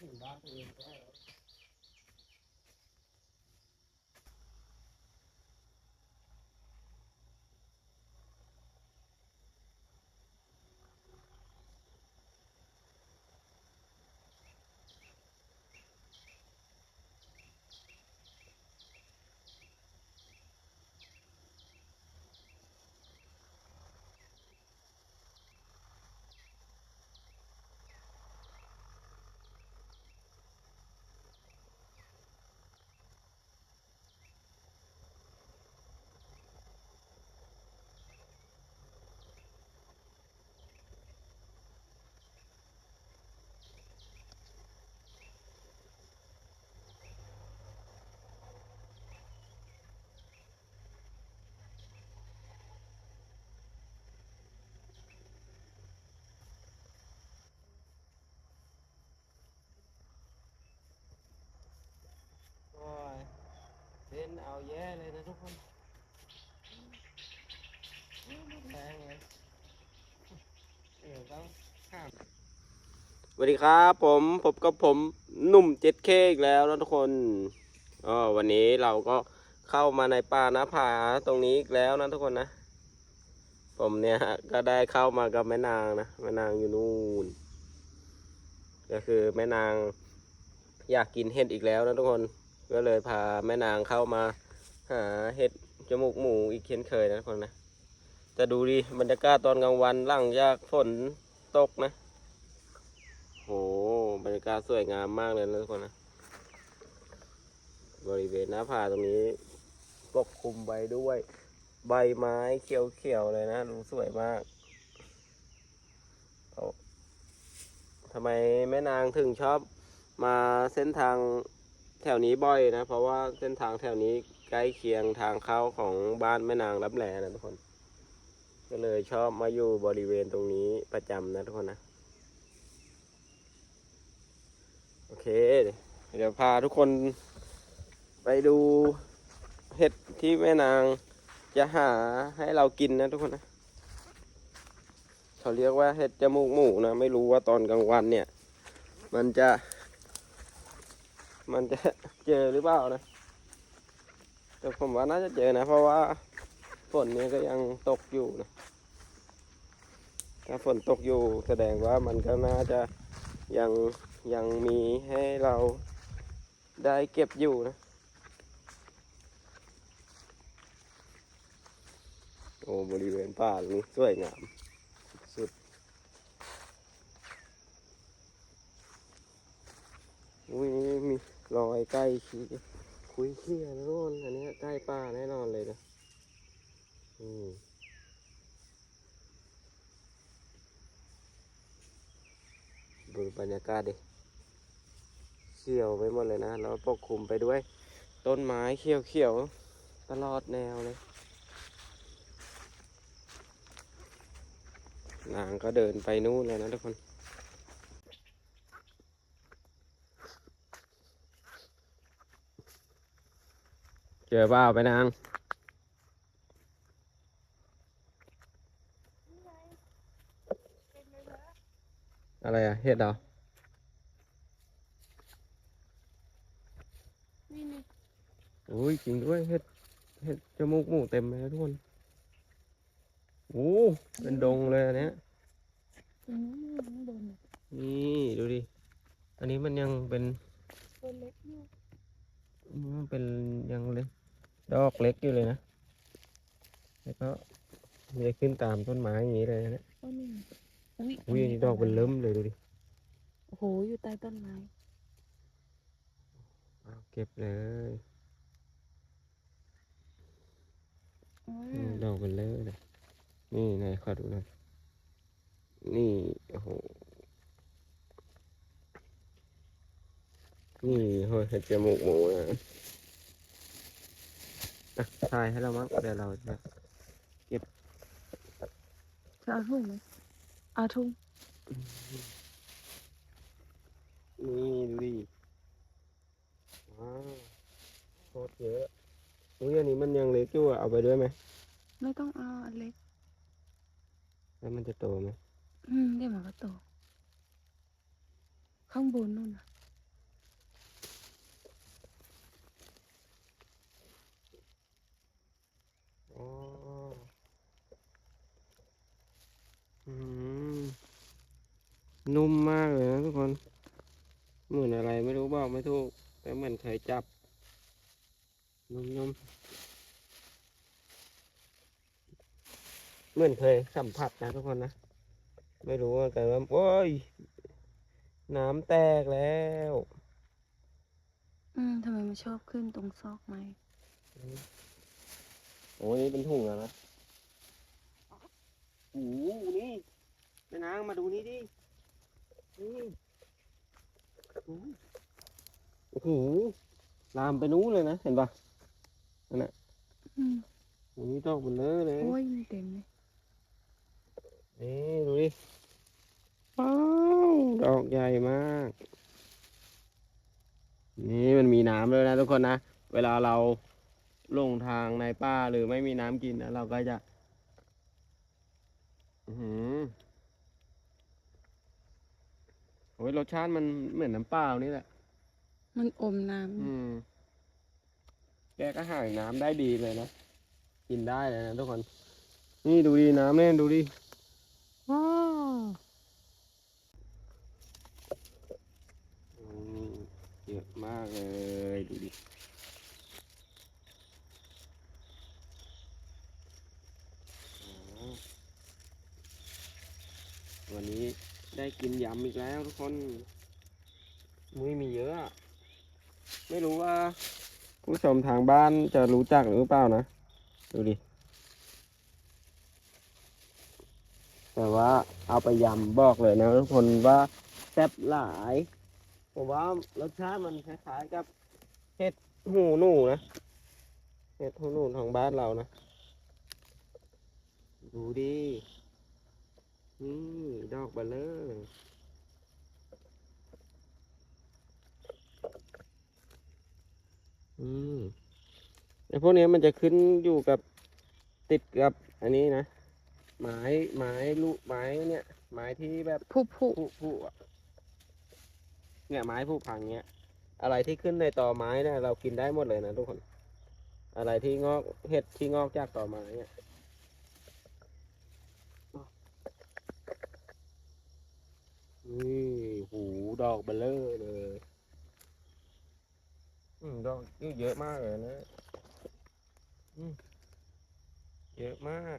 ถึงบ้านตัวเองได้แล้ว โอ้ยเป็นเอาแย่เลยนะทุกคนแรงเลยเดี๋ยวต้องข้าม สวัสดีครับผมพบกับผมหนุ่มเจ็ดเคอีกแล้วนะทุกคนอ๋อวันนี้เราก็เข้ามาในป่าน้าผาตรงนี้อีกแล้วนะทุกคนนะ ผมเนี่ยก็ได้เข้ามากับแม่นางนะแม่นางอยู่นู่น ก็คือแม่นางอยากกินเห็ดอีกแล้วนะทุกคน ก็เลยพาแม่นางเข้ามาหาเห็ดจมูกหมูอีกเช่นเคยนะทุกคนนะแต่ดูดิบรรยากาศตอนกลางวันหลังจากฝน ตกนะ โห บรรยากาศสวยงามมากเลยนะทุกคนนะ บริเวณหน้าผาตรงนี้ปกคลุมไว้ด้วย ใบไม้เขียวๆเลยนะดูสวยมากเอาทำไมแม่นางถึงชอบมาเส้นทางแถวนี้บ่อยนะ เพราะว่าเส้นทางแถวนี้ใกล้เคียงทางเข้าของบ้านแม่นางรับแลนะทุกคน ก็เลยชอบมาอยู่บริเวณตรงนี้ประจำนะทุกคนนะ โอเค เดี๋ยวพาทุกคนไปดูเห็ดที่แม่นางจะหาให้เรากินนะทุกคนนะ เขาเรียกว่าเห็ดจมูกหมูนะ ไม่รู้ว่าตอนกลางวันเนี่ย มันจะ มันจะเจอหรือเปล่านะ แต่ผมว่าน่าจะเจอนะ เพราะว่า ฝนเนี่ยก็ยังตกอยู่นะ ถ้าฝนตกอยู่แสดงว่ามันก็น่าจะยังยังมีให้เราได้เก็บอยู่นะ โอ้บริเวณป่าตรงนี้สวยงามสุดอุ้ยมีรอยใกล้ขี้คุยเขี้ยนะทุกคนอันนี้ใกล้ป่าแน่นอนเลยนะ อืมดูบรรยากาศดิเขียวไปหมดเลยนะ แล้วปกคลุมไปด้วย ต้นไม้เขียวๆ ตลอดแนวเลยนางก็เดินไปนู่นเลยนะทุกคน เจอเปล่าไปนาง อะไรอะเห็ดเหรอ นี่นี่อุ้ยจริงด้วยเห็ดเห็ดจมูกหมูเต็มเลยนะทุกคนโอ้เป็นดงเลยอันเนี้ยตรงนี้มันยังโดนเลยนี่ดูดิ อันนี้มันยังเป็นตัวเล็กอยู่มันเป็นยังเล็กดอกเล็กอยู่เลยนะ แล้วก็มันจะขึ้นตามต้นไม้อย่างนี้เลยนะเนี่ยต้นนี้ อุ้ยอุ้ยอันนี้ดอกเป็นเริ่มเลยดูดิโอ้โหอยู่ใต้ต้นไม้เอาเก็บเลยอือืมมดอกเป็นเริ่มเลยนี่นายขอดูหน่อยนี่โอ้โหนี่โหเห็ดจมูกหมูนะอะถ่ายให้เรามั้งเดี๋ยวเราจะจะเอาทุ่งไหมเอาทุ่งนี่ดูดิว้าวโคตรเยอะอุ้ยอันนี้มันยังเล็กอยู่อะเอาไปด้วยไหมไม่ต้องเอาอันเล็ก แล้วมันจะโตไหมอืมเดี๋ยวมันก็โต ข้างบนนู่นน่ะ นุ่มมากเลยนะทุกคน เหมือนอะไรไม่รู้บอกไม่ถูก แต่เหมือนเคยจับ นุ่มๆ เหมือนเคยสัมผัสนะทุกคนนะ ไม่รู้ว่าแต่ว่าโอ้ย น้ำแตกแล้ว อืมทำไมมันชอบขึ้นตรงซอกไม้โอ้นี่เป็นถุงแล้วนะโอ้โหนี่แม่นางมาดูนี่ดินี่ โอ้โหโอ้โหลามไปนู้นเลยนะ เห็นปะนั่นน่ะอืมโอ้ยดอกมันเลอะเลย โอ้ยมีเต็มเลยนี่ดูดิว้าวดอกใหญ่มาก นี่มันมีน้ำเลยนะทุกคนนะ เวลาเราลงทางในป่าหรือไม่มีน้ำกินนะเราก็จะ อือหือ โอ้ยรสชาติมันเหมือนน้ำเปล่านี่แหละ มันอมน้อืม แกก็หายน้ำได้ดีเลยนะ กินได้เลยนะทุกคน นี่ดูดีน้ำเนี่ยดูดิว้าวอืมเยอะมากเลยดูดิอ๋อวันนี้ ได้กินยำอีกแล้วทุกคนมุ้ยมีเยอะอะ ไม่รู้ว่า ผู้ชมทางบ้านจะรู้จักหรือเปล่านะ ดูดิ แต่ว่าเอาไปยำบอกเลยนะทุกคนว่าแซ่บหลาย ผมว่ารสชาติมันคล้ายๆกับเห็ดหูหนูนะ เห็ดหูหนูทางบ้านเรานะ ดูดิ นี่ ดอกเบลเลอร์อืมไอพวกเนี้ยมันจะขึ้นอยู่กับติดกับอันนี้นะ ไม้ไม้ลูกไม้เนี่ย ไม้ที่แบบำผู้ผู้ผุผุอะเนี่ยไม้ผุพังเนี้ยอะไรที่ขึ้นในตอไม้เนี่ยเรากินได้หมดเลยนะทุกคน อะไรที่งอกเห็ดที่งอกจากตอไม้เนี่ย นี่หูดอกเบลเลอร์เลยอืมดอกนี่เยอะมากเลยนะอืมเยอะมาก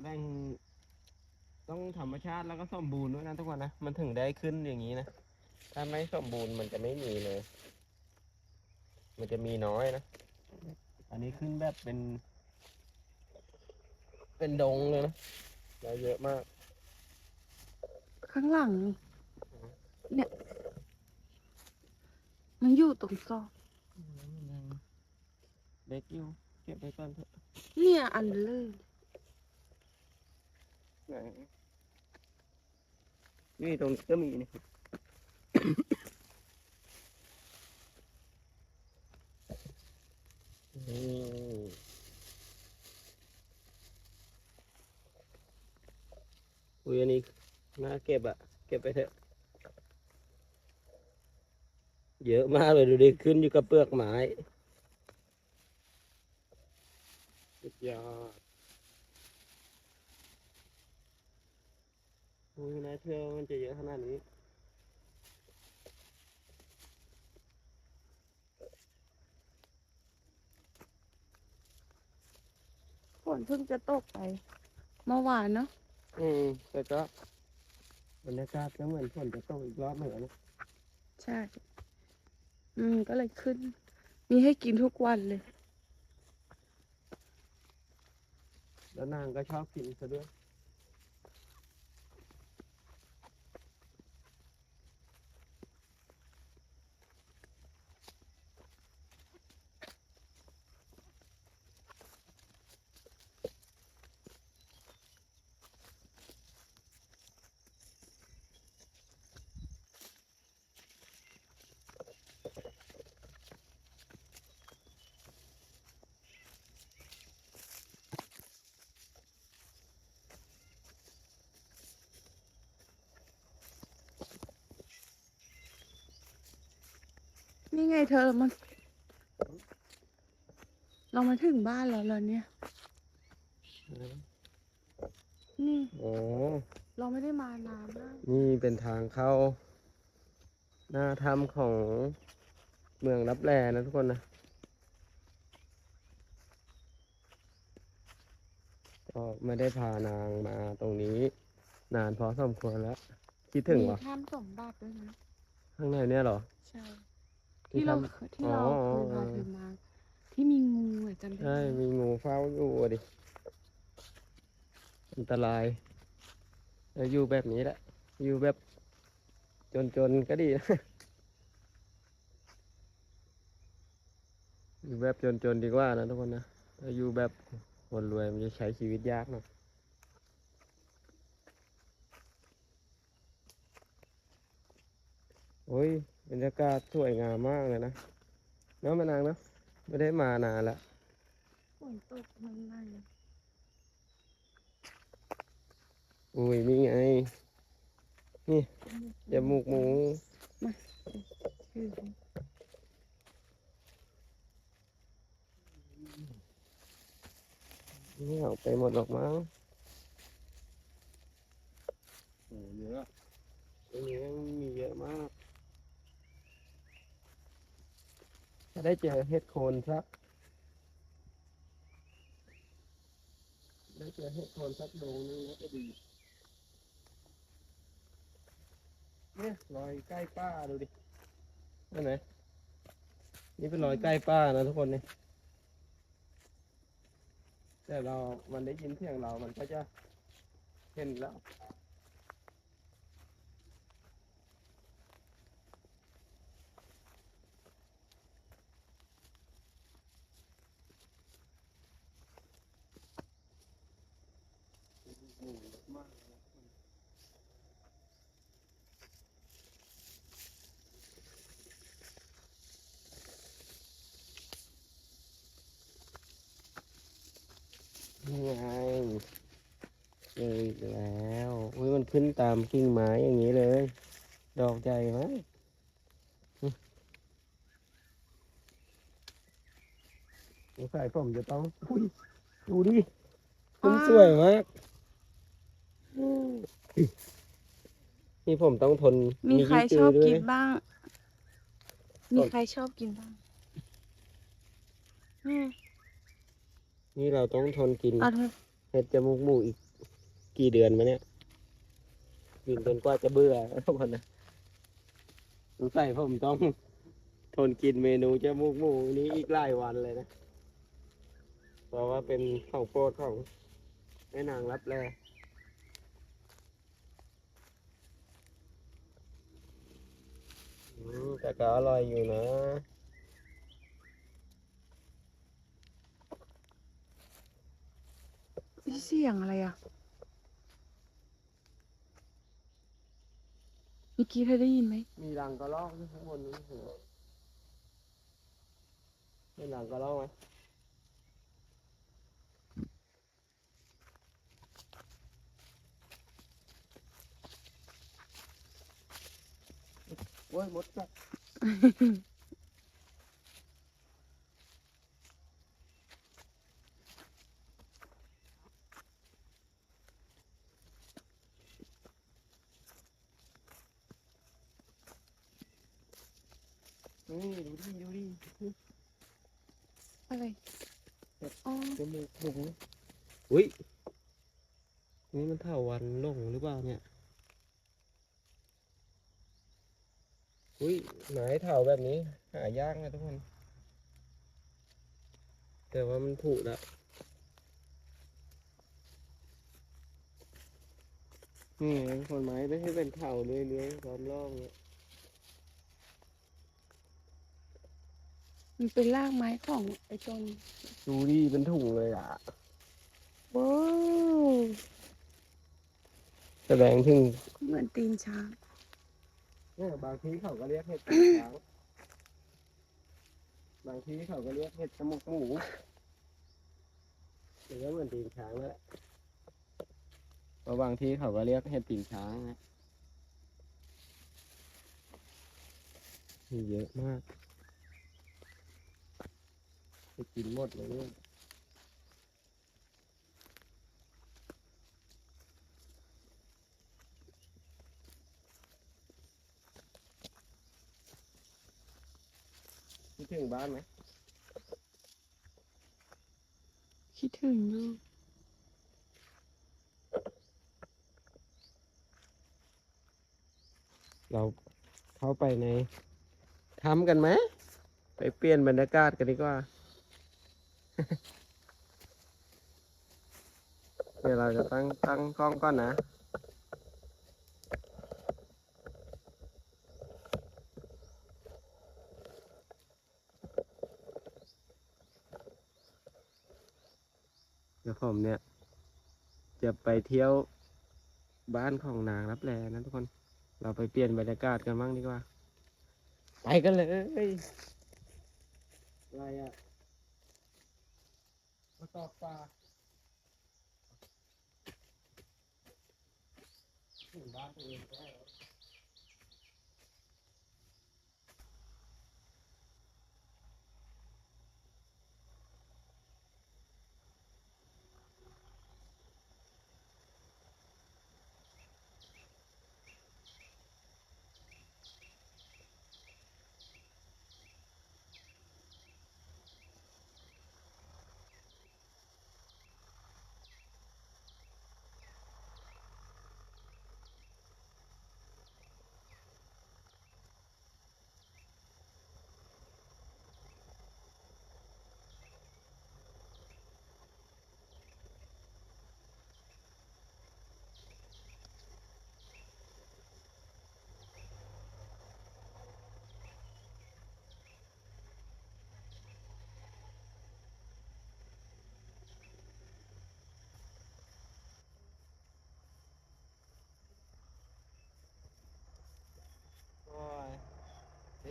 แบ่งต้องธรรมชาติแล้วก็สมบูรณ์ด้วยนะทุกคนนะ มันถึงได้ขึ้นอย่างนี้นะ ถ้าไม่สมบูรณ์มันจะไม่มีเลย มันจะมีน้อยนะ อันนี้ขึ้นแบบเป็น เป็นดงเลยนะแล้วเยอะมาก ข้างหลังนี่เนี่ย มันอยู่ตรงซอกเล็กอยู่เก็บไปก่อนเถอะเนี่ยอันเลยไหนนี่ตรงนี้ก็มีนี่นี่ อุ้ยอันนี้น่าเก็บอะเก็บไปเถอะ เยอะมากเลยดูดิขึ้นอยู่กับเปลือกไม้สุดยอดอุ้ยน่าเชื่อมันจะเยอะขนาดนี้ฝนเพิ่งจะตกไป เมื่อวานเนาะ อืมแต่ก็บรรยากาศก็เหมือนฝนจะตกอีกรอบเหมือนกันนะใช่ อืม ก็เลยขึ้น มีให้กินทุกวันเลย แล้วนางก็ชอบกินซะด้วย นี่ไงเธอมัน เรามาถึงบ้านแล้วเหรอเนี่ย นี่ โอ้เราไม่ได้มานานมากนี่เป็นทางเข้า หน้าถ้ำของเมืองรับแลนะทุกคนนะก็ไม่ได้พานางมาตรงนี้ นานพอสมควรแล้ว คิดถึงมีวะถ้ำสมบัติด้วยนะ ข้างในเนี่ยเหรอ ใช่ ที่ที่เราทำเคยที่เราอ๋อเคยพาเออเธอมา ที่มีงูอะจำได้ใช่ไหมมีงูเฝ้าอยู่อะดิ อันตรายแล้วอยู่แบบนี้แหละ อยู่แบบ จนๆก็ดีนะ อยู่แบบจนๆดีกว่านะทุกคนนะถ้าอยู่แบบคนรวยมันจะใช้ชีวิตยากหน่อย โอ้ย บรรยากาศสวยงามมากเลยนะเนาะมานางเนาะไม่ได้มานานละฝนตกมันในอุ้ยนี่ไง นี่จมูกหมูชื่อนี่เอาไปหมดหรอกมั้งโอ้เยอะตรงนี้มีเยอะมาก ได้เจอเห็ดโคนสักได้เจอเห็ดโคนสักโดงนึงก็จะดี เนี่ยรอยใกล้ป้าดูดินั่นไหนนี่เป็นรอยใกล้ป้านะทุกคนเนี่ยแต่เรา มันได้ยินเสียงเรา มันก็จะเห็นแล้ว นี่ไงเจออีกแล้วอุ้ยมันขึ้นตามกิ่งไม้อย่างนี้เลย ดอกใหญ่ไหมอื้อสงสัยผมจะต้องอุ้ยดูดิขึ้นสวยมากนี่ผมต้องทนมีใครยี่ชอบด้วยกินนะบ้าง มีใครชอบกินบ้างอืม นี่เราต้องทนกิน เอาเถอะเห็ดจมูกหมูอีก กี่เดือนมาเนี่ยกินจนกว่าจะเบื่อทุกคนนะสงสัยผมต้อง ทนกินเมนูจมูกหมูนี้อีกหลายวันเลยนะ เพราะว่าเป็นของโปรดของแม่นางรับแลอืมแต่ก็อร่อยอยู่นะ เสียงอะไรอะ เมื่อกี้เธอได้ยินไหม มีรังกระรอกที่ข้างบนนี้เหรอมีรังกระรอกไหมโอ้ยมดกัด นี่ดูดิดูดิอะไรอ๋อจมูกหมูอุ้ยนี่มันเท่าวันหลงหรือเปล่าเนี่ยอุ้ยไม้เถาแบบนี้ หายากนะทุกคน แต่ว่ามันผุแล้วนี่ทุกคนไม้ไม่ใช่เป็นเถาเลื้อยๆล้อมรอบเนี่ย มันเป็นรากไม้ของไอ้ต้นดูดิเป็นถุงเลยอะว้าวแสดงถึงเหมือนตีนช้างเนี่ยบางทีเขาก็เรียกเห็ดตีนช้างบางทีเขาก็เรียกเห็ดจมูกหมูหรือว่าเหมือนตีนช้างนั่นแหละเพราะบางทีเขาก็เรียกเห็ดตีนช้างนะมีเยอะมากไป กินหมดเลยคิดถึงบ้านไหมคิดถึงเนาะเราเข้าไปในทำกันไหม ไปเปลี่ยนบรรยากาศกันดีกว่า เดี๋ยวเราจะตั้งตั้งกล้องก่อนนะ เดี๋ยวผมเนี่ย จะไปเที่ยวบ้านของนางรับแลนะทุกคน เราไปเปลี่ยนบรรยากาศกันบ้างดีกว่า ไปกันเลย อะไรอะ ตอกปลาถึงบ้านตัวเองได้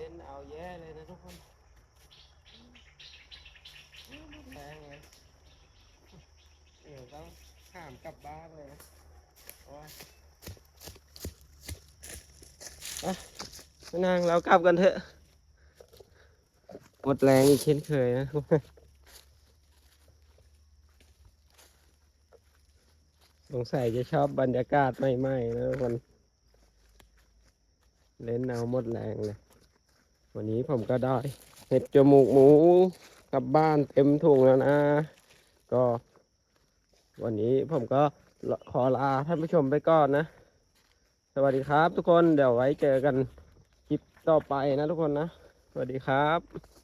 นเอาแย่เลยนะทุกคนแรงเลยเดี๋ยวต้องข้ามกลับบ้านเลยนะโอ้ยอะแม่นางเรากลับกันเถอะหมดแรงอีกเช่นเคยนะสงสัยจะชอบบรรยากาศใหม่ๆนะทุกคน เล่นเอาหมดแรงเลย วันนี้ผมก็ได้เห็ดจมูกหมูกลับบ้านเต็มถุงแล้วนะ ก็ วันนี้ผมก็ขอลาท่านผู้ชมไปก่อนนะ สวัสดีครับทุกคนเดี๋ยวไว้เจอกันคลิปต่อไปนะทุกคนนะ สวัสดีครับ